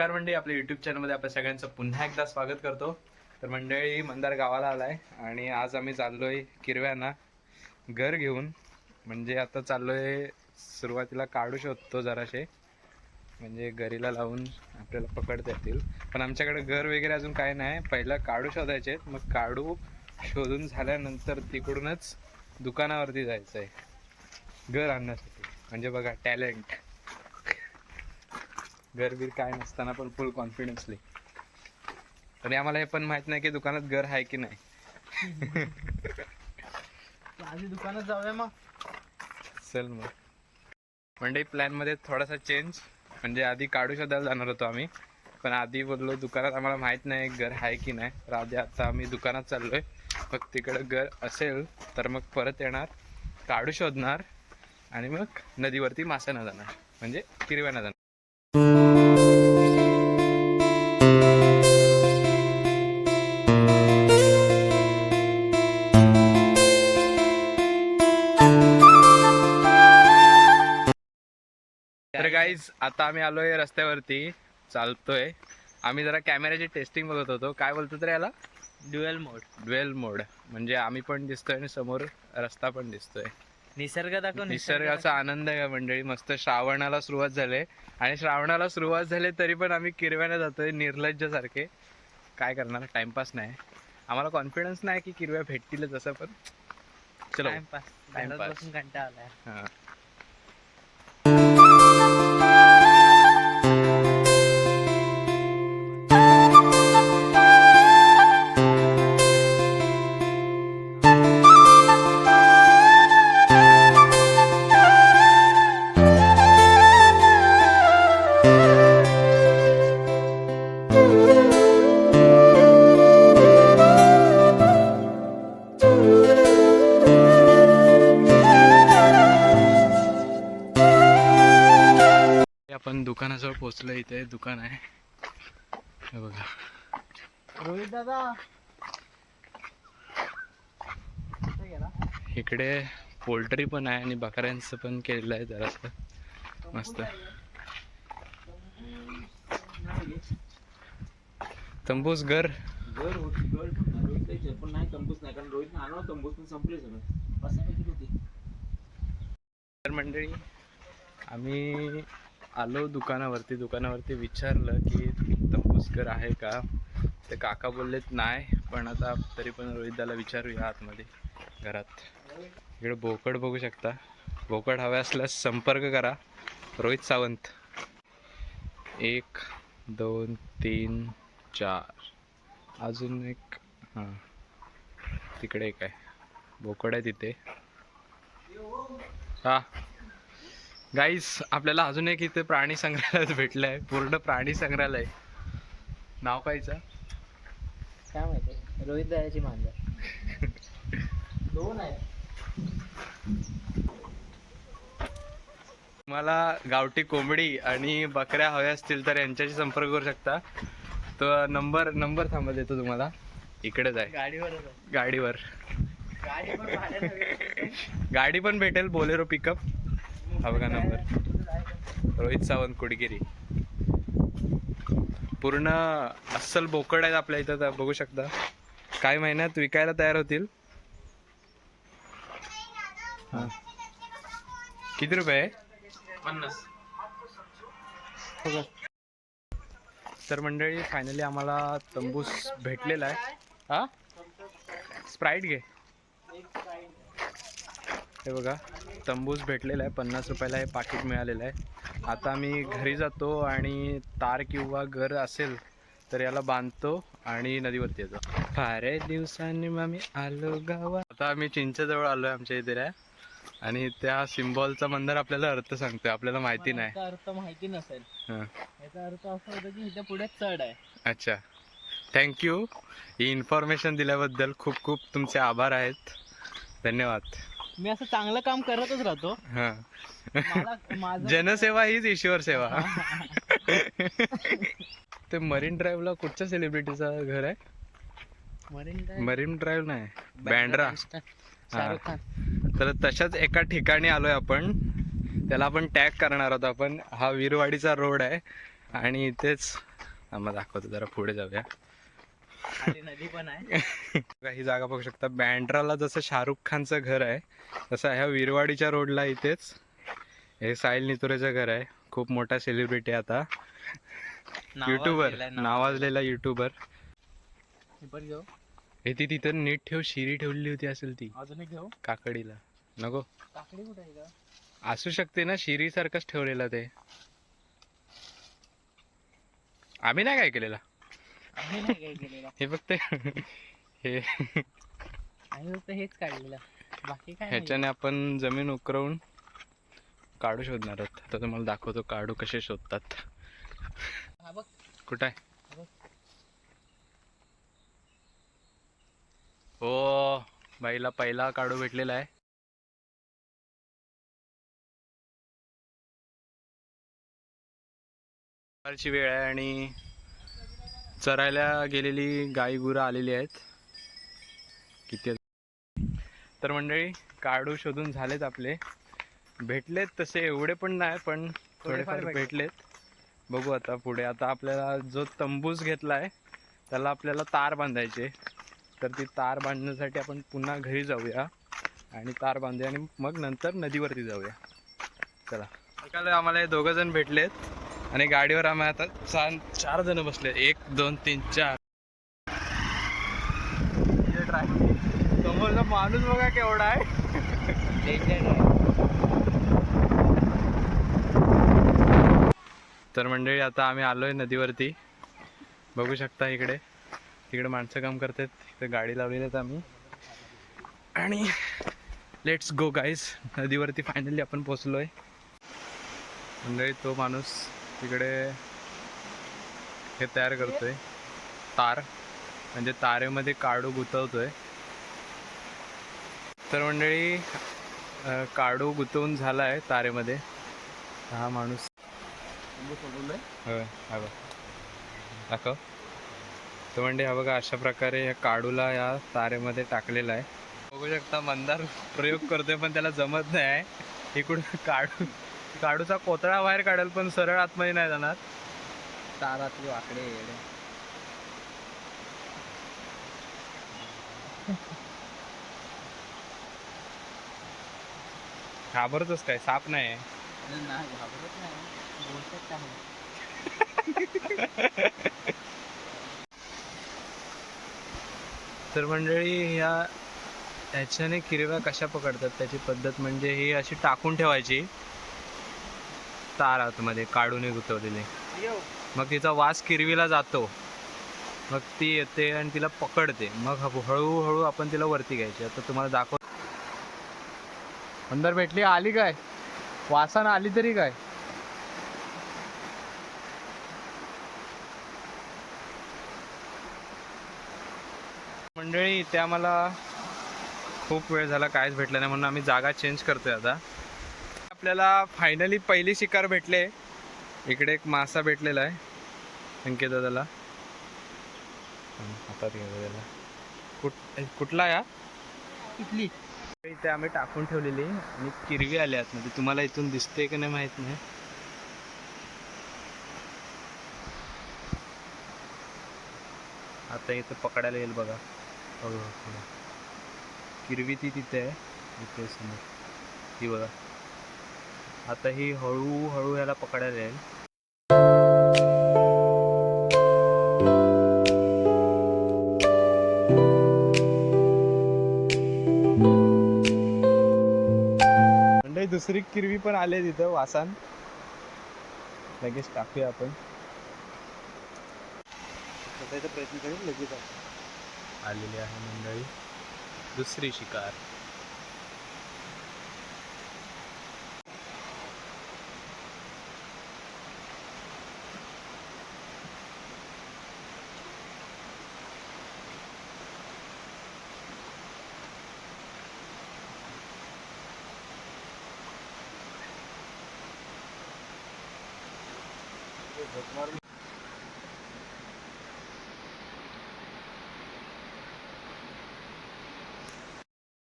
नमस्कार मंडळी आपल्या युट्यूब चॅनलमध्ये आपल्या सगळ्यांचं पुन्हा एकदा स्वागत करतो. तर मंडळी मंदार गावाला आलाय आणि आज आम्ही चाललोय किरव्यांना घर घेऊन. म्हणजे आता चाललोय सुरुवातीला काढू शोधतो जराशे. म्हणजे घरीला लावून आपल्याला पकडता येतील. पण आमच्याकडे घर वगैरे अजून काय नाही. पहिलं काढू शोधायचे मग काढू शोधून झाल्यानंतर तिकडूनच दुकानावरती जायचं आहे घर आणण्यासाठी. म्हणजे बघा टॅलेंट घरबीर काय नसताना पण फुल कॉन्फिडन्सली आणि आम्हाला हे पण माहीत नाही की दुकानात घर आहे की नाही. आधी दुकानात जाऊया मग. चल मग. म्हणजे प्लॅनमध्ये थोडासा चेंज म्हणजे आधी काढू शोधायला जाणार होतो आम्ही. पण आधी बोललो दुकानात आम्हाला माहीत नाही घर आहे की नाही. तर आधी आता आम्ही दुकानात चाललोय. मग तिकडं घर असेल तर मग परत येणार काढू शोधणार आणि मग नदीवरती मासानं जाणार. म्हणजे किरव्यानं जाणार. गाईज आता आम्ही आलोय रस्त्यावरती. चालतोय. आम्ही जरा कॅमेऱ्याची टेस्टिंग बघत होतो. काय बोलतो तर याला? ड्युएल मोड ड्वेल मोड म्हणजे आम्ही पण दिसतोय आणि समोर रस्ता पण दिसतोय. निसर्ग दाखव निसर्गाचा आनंद आहे मंडळी. मस्त श्रावणाला सुरुवात झाली. आणि श्रावणाला सुरुवात झाली तरी पण आम्ही किरव्याने जातोय निर्लज्ज सारखे काय करणार? टाइमपास नाही. आम्हाला कॉन्फिडन्स नाही की किरव्या भेटतीलच असं पण चलो. टाइमपास कंटाळा आलाय. हा. आपण दुकानाजवळ पोहोचलो इथे दुकान आहे. हे बघा. रोहित दादा. इकडे पोल्ट्री पण आहे आणि बकऱ्यांचं पण केलेलं आहे जरासं. मस्त. तंबूस घर. घर होती घर रोहित पण नाही तंबूस नाही. कारण रोहित आणलं तंबूस पण संपले सगळं. असं मंडळी आम्ही आलो दुकानावरती दुकानावरती विचारलं की तंबूसकर आहे का? ते काका बोललेत नाही पण आता तरी पण रोहितदाला विचारूया आतमध्ये घरात. इकडे बोकड बघू शकता. बोकड हवे असल्यास संपर्क करा. रोहित सावंत. एक दोन तीन चार. अजून एक हां. तिकडे एक आहे. बोकड आहे तिथे. हां. गाईस आपल्याला अजून एक इथे प्राणी संग्रहालय भेटलंय. पूर्ण प्राणी संग्रहालय. नाव कायचं काय माहिती? रोहित दादाची मांजर. दोन आहेत. तुम्हाला गावठी कोंबडी आणि बकऱ्या हव्या असतील तर यांच्याशी संपर्क करू शकता. तो नंबर नंबर थांबा देतो तुम्हाला. इकडेच आहे. आहे. गाडीवर. गाडी पण भाड्यानं हवी असेल गाडी पण भेटेल बोलेरो पिकअप. हा बघा नंबर. रोहित सावंत कुडगिरी. पूर्ण अस्सल बोकड आहेत आपल्या इथं तर बघू शकता. काही महिन्यात विकायला तयार होतील. किती रुपये? पन्नास. तर मंडळी फायनली आम्हाला तंबूस भेटलेला आहे. हा? स्प्राईट घे. हे बघा. तंबूस भेटलेला आहे. पन्नास रुपयाला हे पाकिट मिळालेलं आहे. आता आम्ही घरी जातो आणि तार किंवा घर असेल तर याला बांधतो आणि नदीवरती येतो. फार दिवसांनी मग आम्ही आलो गावा आता आम्ही चिंचेजवळ आलो आहे आमच्या इथे. आणि त्या सिम्बॉलचा मंदिर आपल्याला अर्थ सांगतोय. आपल्याला माहिती नाही. अर्थ माहिती नसेल. याचा अर्थ असा होता की इथे पुढे चढ आहे. अच्छा. थँक्यू ही इन्फॉर्मेशन दिल्याबद्दल खूप खूप तुमचे आभार आहेत. धन्यवाद. मी असं चांगलं काम करतच राहतो. हां. मला माझं जनसेवा हीच ईश्वर सेवा. ते मरीन ड्राईव्हला कुठच्या सेलिब्रिटीचं घर आहे? मरीन ड्राईव्ह, मरीन ड्राईव्ह नाही बँड्रा. शाहरुख खान. तर तशाच एका ठिकाणी आलोय आपण. त्याला आपण टॅग करणार आहोत आपण. हा वीरवाडीचा रोड आहे. आणि इथेच आम्हाला दाखवतो जरा पुढे जाऊया. नदी पण आहे. बघा, ही जागा बघू शकता. बँड्राला जसं शाहरुख खानचं घर आहे तसं ह्या विरवाडीच्या रोडला इथेच हे साहिल नितुरेचं घर आहे. खूप मोठा सेलिब्रिटी आता. युट्यूबर नावाजलेला युट्यूबर हे हे ती तिथं नीट ठेव शिरी ठेवलेली होती असेल ती. अजून एक घेऊ? काकडीला. नको. काकडी कुठे आहे का असू शकते ना शिरी सारखंच ठेवलेलं ते. आम्ही नाही काय केलेला. नाही केलेलं हे फक्त हे आम्ही फक्त हेच काढलेलं. बाकी काय नाही. ह्याच्याने आपण जमीन उकरवून काढू शोधणार आहोत. आता तुम्हाला दाखवतो काढू कसे शोधतात. हा बघ. कुठं आहे? हो बाईला पहिला काढू भेटलेला आहे. दुपारची वेळ आहे आणि चरायला गेलेली गाई गुरं आलेली आहेत. किती? तर मंडळी काढू शोधून झालेत आपले. भेटलेत तसे एवढे पण नाही पण थोडेफार भेटले. भेटलेत. बघू आता पुढे. आता आपल्याला जो तंबूस घेतलाय त्याला आपल्याला तार बांधायचे. तर ती तार बांधण्यासाठी आपण पुन्हा घरी जाऊया. आणि तार बांधूया आणि मग नंतर नदीवरती जाऊया. चला. आम्हाला हे दोघं जण भेटलेत. आणि गाडीवर आम्ही आता चार चार जण बसले. एक दोन तीन चार. समोरचा माणूस बघा केवढा आहे. आहे. तर मंडळी आता आम्ही आलोय नदीवरती. बघू शकता इकडे. तिकडे माणसं काम करतात. तिकडे गाडी लावलेली आहेत आम्ही. आणि लेट्स गो गाईज नदीवरती फायनली आपण पोचलोय मंडळी तो माणूस तिकडे हे तयार करतोय. तार. म्हणजे तारेमध्ये काडू गुंतवतोय. तर मंडळी काडू गुंतवून झाला आहे तारेमध्ये. हा माणूस. होय हा बघ. दाखव. तर म्हणजे हा बघा अशा प्रकारे या काडूला या तारेमध्ये टाकलेला आहे. बघू शकता मंदार प्रयोग करतोय पण त्याला जमत नाही आहे. इकडून काढू काडूचा कोतळा बाहेर काढेल पण सरळ आतमध्ये नाही जाणार. तारातली वाकडे. घाबरतोच काय? साप नाही घाबरत नाही. बोलतात काय तर मंडळी ह्या ह्याच्याने किरव्या कशा पकडतात? त्याची पद्धत म्हणजे ही अशी टाकून ठेवायची. तार आतमध्ये काढून गुतवलेली मग तिचा वास किरवीला जातो. मग ती येते आणि तिला पकडते. मग हळू- हळूहळू आपण तिला वरती घ्यायची. आता तुम्हाला दाखव अंदर भेटली आली काय? वासान आली तरी काय? मंडळी इथे आम्हाला खूप वेळ झाला. कायच भेटलं नाही म्हणून आम्ही जागा चेंज करतोय आता. आपल्याला फायनली पहिली शिकार भेटले. इकडे एक मासा भेटलेला आहे. अंकित दादाला. हातात घ्या त्याला कुठ कुठला या? इथली इथे आम्ही टाकून ठेवलेली आणि किरवी आल्या आतमध्ये. तुम्हाला इथून दिसते की नाही माहीत नाही. आता इथं पकडायला येईल बघा. किरवी ती तिथे आहे. इथे समोर. ती बघा. आता ही हळूहळू ह्याला पकडायला येईल. म्हणजे दुसरी किरवी पण आले तिथं वासान. लगेच टाकूया आपण. प्रयत्न करेल लगेच आलेली आहे मंडळी. दुसरी शिकार.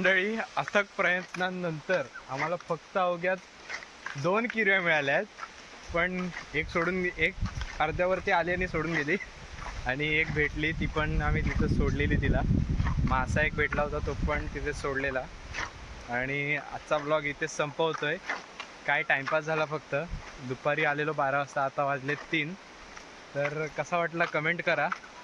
मंडळी अथक प्रयत्नांनंतर आम्हाला फक्त अवघ्यात दोन किरव्या मिळाल्या आहेत. पण एक सोडून एक अर्ध्यावरती आली आणि सोडून गेली. आणि एक भेटली ती पण आम्ही तिथं सोडलेली तिला. मासा एक भेटला होता तो पण तिथे सोडलेला. आणि आजचा ब्लॉग इथे संपवतोय. काय टाईमपास झाला फक्त. दुपारी आलेलो बारा वाजता आता वाजले तीन. तर कसा वाटला कमेंट करा.